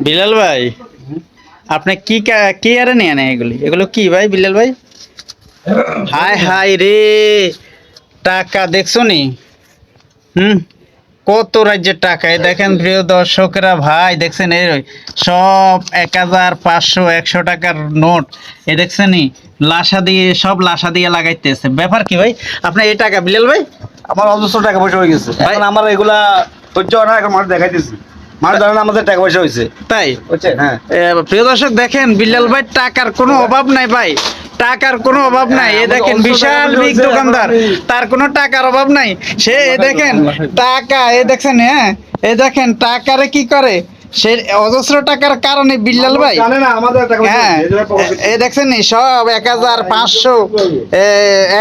বিলাল ভাই? আপনি কি কা- আরে নিয়ে নেন এগুলি? এগুলো কি ভাই বিলাল ভাই? হাই হাই রে টাকা দেখছ নি? হুম? কত রাজ্যের টাকা দেখেন প্রিয় দর্শকরা ভাই দেখছেন এই সব এক হাজার পাঁচশো একশো টাকার নোট। এ দেখছেন লাসা দিয়ে সব লাসা দিয়ে লাগাইতেছে। ব্যাপার কি ভাই? আপনার এই টাকা বিলাল ভাই? আমার অজস্র টাকা পয়সা হয়ে গেছে। এখন আমার এগুলা হয় না এখন মানুষ দেখাইতেছি। মানুষ জানে আমাদের টাকা পয়সা হয়েছে। তাই? হ্যাঁ। প্রিয় দর্শক দেখেন বিল্লাল ভাই টাকার কোনো অভাব নাই ভাই। টাকার কোনো অভাব নাই। এ হ্যাঁ, দেখেন বিশাল বিগ দোকানদার। তার কোনো টাকার অভাব নাই। সে এ দেখেন টাকা এ দেখছেন হ্যাঁ এ দেখেন টাকারে কি করে? সে অজস্র টাকার কারণে বিল্লাল ভাই হ্যাঁ এ- দেখছেন সব এক হাজার পাঁচশো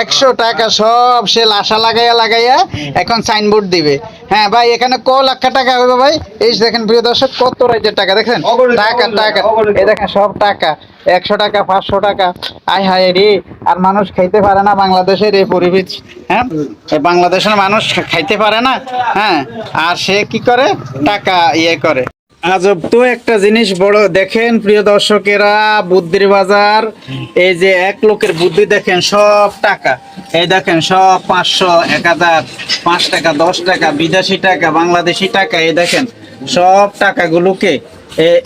একশো টাকা সব সে লাসা লাগাইয়া লাগাইয়া এখন সাইনবোর্ড দিবে। হ্যাঁ ভাই এখানে ক লাখ টাকা হবে ভাই? এই দেখেন প্রিয় দর্শক কত রাজ্যের টাকা দেখেন টাকা টাকা। এই দেখেন সব টাকা। একশো টাকা পাঁচশো টাকা। আয় হায় রে আর মানুষ খাইতে পারে না বাংলাদেশের এই পরিবেশ হ্যাঁ? বাংলাদেশের মানুষ খাইতে পারে না হ্যাঁ? আর সে কি করে? টাকা ইয়ে করে। আজব তো একটা জিনিস বড়। দেখেন প্রিয় দর্শকেরা, বুদ্ধির বাজার, এই যে এক লোকের বুদ্ধি দেখেন, সব টাকা। এই দেখেন, সব পাঁচশো, এক হাজার, পাঁচ টাকা, দশ টাকা, বিদেশি টাকা, বাংলাদেশি টাকা, এই দেখেন, সব টাকাগুলোকে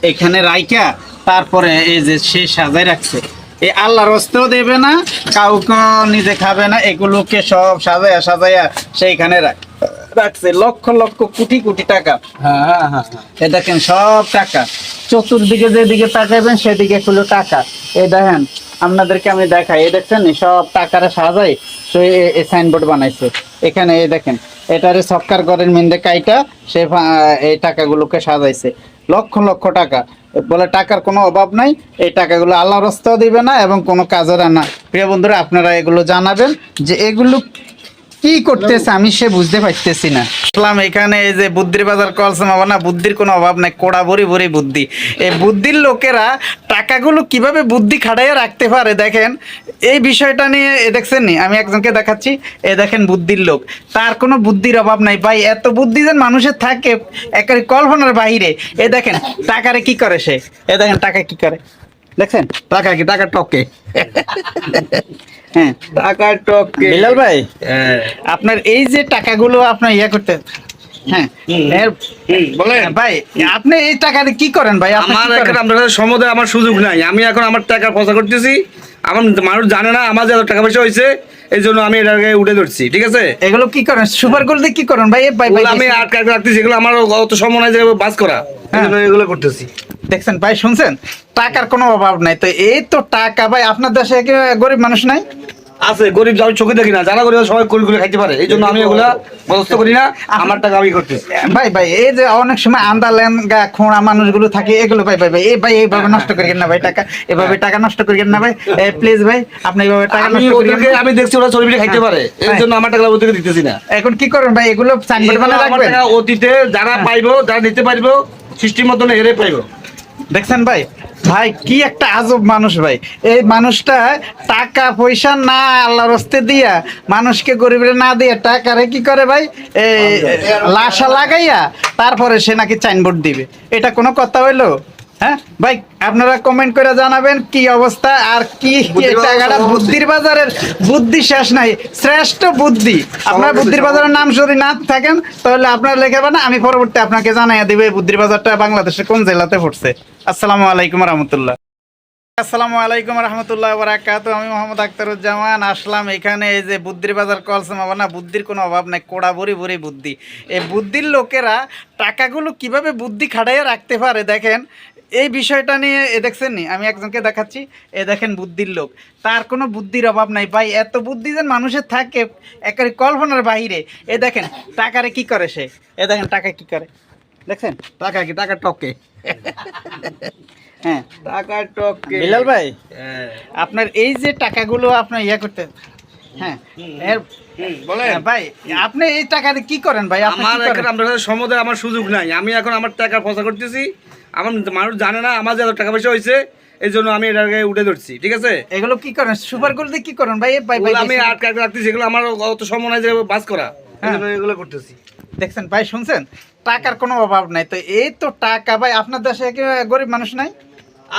এখানে রাইকা তারপরে এই যে সে সাজায় রাখছে। এই আল্লাহর অস্ত্রও দেবে না কাউকে নিজে খাবে না, এগুলোকে সব সাজায়া সাজায়া সেইখানে রাখ- রাখছে লক্ষ লক্ষ কোটি কোটি টাকা। হ্যাঁ হ্যাঁ হ্যাঁ এ দেখেন সব টাকা। চতুর্দিকে যেদিকে তাকাবেন সেদিকে হলো টাকা। এই দেখেন আপনাদেরকে আমি দেখাই। এই দেখছেন সব টাকারে সাজাই তো এই সাইনবোর্ড বানাইছে। এখানে এই দেখেন এটারে সৎকার করেন মিন্দে কাইটা সে এই টাকাগুলোকে সাজাইছে। লক্ষ লক্ষ টাকা। বলে টাকার কোনো অভাব নাই এই টাকাগুলো আল্লাহ রস্তাও দিবে না এবং কোনো কাজের না প্রিয় বন্ধুরা আপনারা এগুলো জানাবেন যে এগুলো কি করতেছে আমি সে বুঝতে পারতেছি না। আসলাম এখানে এই যে বুদ্ধির বাজার কলসে মাবা না, বুদ্ধির কোনো অভাব নাই, কোড়া ভরি ভরি বুদ্ধি। এই বুদ্ধির লোকেরা টাকাগুলো কীভাবে বুদ্ধি খাটাইয়া রাখতে পারে দেখেন? এই বিষয়টা নিয়ে, এ দেখছেন নি? আমি একজনকে দেখাচ্ছি, এ দেখেন বুদ্ধির লোক। তার কোনো বুদ্ধির অভাব নাই। ভাই, এত বুদ্ধি যেন মানুষের থাকে, একেবারে কল্পনার বাহিরে। এ দেখেন, টাকারে কি করে সে? এ দেখেন, টাকা কি করে? দেখছেন? টাকা কি টাকা টকে হ্যাঁ। টকে বিলাল ভাই হ্যাঁ। আপনার এই যে টাকাগুলো আপনার ইয়ে করতে হ্যাঁ বলেন। ভাই আপনি এই টাকা কি করেন ভাই? আমার এখন আপনাদের সমুদ্রে আমার সুযোগ নাই। আমি এখন আমার টাকা পয়সা করতেছি। আমার মানুষ জানে না আমার যে টাকা পয়সা হয়েছে এই জন্য আমি এটাকে উঠে ধরছি ঠিক আছে? এগুলো কি করেন? সুপার কি করেন ভাই? ভাই ভাই আমি আটকা রাখতেছি। এগুলো আমার অত সময় নাই যে বাস করা। এগুলো করতেছি। দেখছেন ভাই শুনছেন? টাকার কোনো অভাব নাই। তো এই তো টাকা ভাই আপনার দেশে গরিব মানুষ নাই? আছে গরিব আমি চোখে দেখি না যারা গরিব সবাই করে করে খাইতে পারে। এই জন্য আমি এগুলা বদস্ত করি না আমার টাকা আমি করতেছি ভাই ভাই এই যে অনেক সময় আন্দালেন গা খোঁড়া মানুষগুলো থাকে এগুলো ভাই ভাই ভাই এই ভাই এইভাবে নষ্ট করিয়েন না ভাই টাকা? এভাবে টাকা নষ্ট করিয়েন না ভাই? প্লিজ ভাই আপনি এইভাবে টাকা আমি নষ্ট করিয়েন আমি দেখছি ওরা চর্বি খাইতে পারে। এই হ্যাঁ। জন্য আমার টাকা ওদেরকে দিতেছি না। এখন কি করেন ভাই এগুলো সাইনবোর্ড বানিয়ে রাখবেন? অতীতে যারা পাইবো যারা নিতে পারব সৃষ্টির মতন হেরে পাইবো। দেখছেন ভাই? ভাই কি একটা আজব মানুষ ভাই। এই মানুষটা টাকা পয়সা না আল্লাহর হস্তে দিয়া মানুষকে গরিবের না দিয়ে টাকারে কি করে ভাই? এই লাশা লাগাইয়া তারপরে সে নাকি চাইনবোর্ড দিবে। এটা কোনো কথা হইল? হ্যাঁ? ভাই আপনারা কমেন্ট করে জানাবেন কি অবস্থা আর কি টাকাটা বুদ্ধির বাজারের বুদ্ধি শেষ নাই শ্রেষ্ঠ বুদ্ধি। আপনার বুদ্ধির বাজারের নাম যদি না থাকেন তাহলে আপনারা লিখে না আমি পরবর্তী আপনাকে জানাইয়া দিবে বুদ্ধির বাজারটা বাংলাদেশের কোন জেলাতে পড়ছে আসসালামু আলাইকুম রহমতুল্লাহ। আসসালামু আলাইকুম রহমতুল্লাহ বারাকাত আমি মোহাম্মদ আখতারুজ্জামান। আসলাম এখানে এই যে বুদ্ধির বাজার কলসে মাবা না বুদ্ধির কোনো অভাব নাই কোড়া ভরি ভরি বুদ্ধি। এই বুদ্ধির লোকেরা টাকাগুলো কীভাবে বুদ্ধি খাটাইয়া রাখতে পারে দেখেন এই বিষয়টা নিয়ে এ দেখছেন নি? আমি একজনকে দেখাচ্ছি। এ দেখেন বুদ্ধির লোক। তার কোনো বুদ্ধির অভাব নাই। ভাই এত বুদ্ধি যেন মানুষের থাকে একেবারে কল্পনার বাহিরে। এ দেখেন টাকারে কি করে সে? এ দেখেন টাকা কি করে? দেখছেন? টাকা কি? টাকা টকে হ্যাঁ টাকা টকে বিলাল ভাই? হ্যাঁ। আপনার এই যে টাকাগুলো আপনার ইয়ে করতে হ্যাঁ এর বলেন। হ্যাঁ, ভাই আপনি এই টাকা দিয়ে কি করেন ভাই? আমার এখন আমার সুযোগ নাই। আমি এখন আমার টাকা পয়সা করতেছি। আমার মানুষ জানে না আমার যে এত টাকা পয়সা হয়েছে এই জন্য আমি এটাকে উঠে ধরছি ঠিক আছে? এগুলো কি করেন? সুপার গোল দিয়ে কি করেন ভাই? ভাই ভাই আমি আটকে আটকা রাখতেছি এগুলো আমার অত সময় নাই যে বাস করা। হ্যাঁ। এগুলো করতেছি। দেখছেন ভাই শুনছেন? টাকার কোনো অভাব নাই। তো এই তো টাকা ভাই আপনার দেশে গরিব মানুষ নাই?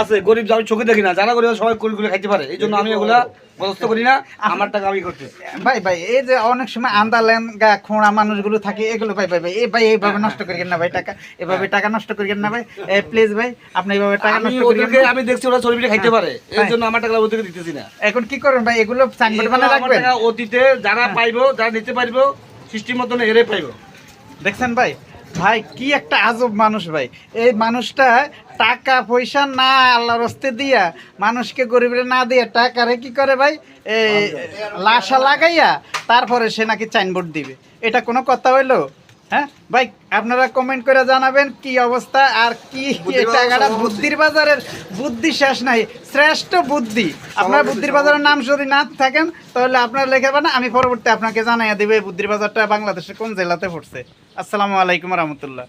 আছে গরিব আমি চোখে দেখি না যারা গরিব সবাই করে খাইতে পারে। এই জন্য আমি এগুলা পছন্দ করি না আমার টাকা আমি করতে। ভাই ভাই এই যে অনেক সময় আন্দালেন গা খোঁড়া মানুষগুলো থাকে এগুলো ভাই ভাই ভাই এই ভাই এইভাবে নষ্ট করিয়েন না ভাই টাকা? এভাবে টাকা নষ্ট করিয়েন না ভাই? প্লিজ ভাই আপনি এইভাবে টাকা নষ্ট করিয়েন না। আমি দেখছি ওরা চর্বিটা খাইতে পারে। এই হ্যাঁ। জন্য আমার টাকা ওদেরকে দিতেছি না। এখন কি করবেন ভাই? এগুলো সাইনবোর্ড বানিয়ে রাখবেন? অতীতে যারা পাইবো যারা নিতে পারব সৃষ্টির মতন এরে পাইবো। দেখছেন ভাই? ভাই কি একটা আজব মানুষ ভাই। এই মানুষটা টাকা পয়সা না আল্লাহর হস্তে দিয়া মানুষকে গরিবের না দিয়ে টাকারে কি করে ভাই? এই লাশা লাগাইয়া তারপরে সে নাকি চাইনবোর্ড দিবে। এটা কোনো কথা হইল? হ্যাঁ? ভাই আপনারা কমেন্ট করে জানাবেন কি অবস্থা আর কি টাকাটা বুদ্ধির বাজারের বুদ্ধি শেষ নাই শ্রেষ্ঠ বুদ্ধি। আপনার বুদ্ধির বাজারের নাম যদি না থাকেন তাহলে আপনারা লেখা পান আমি পরবর্তী আপনাকে জানাইয়া দেবে বুদ্ধির বাজারটা বাংলাদেশের কোন জেলাতে পড়ছে। আসসালামু আলাইকুম রহমতুল্লাহ।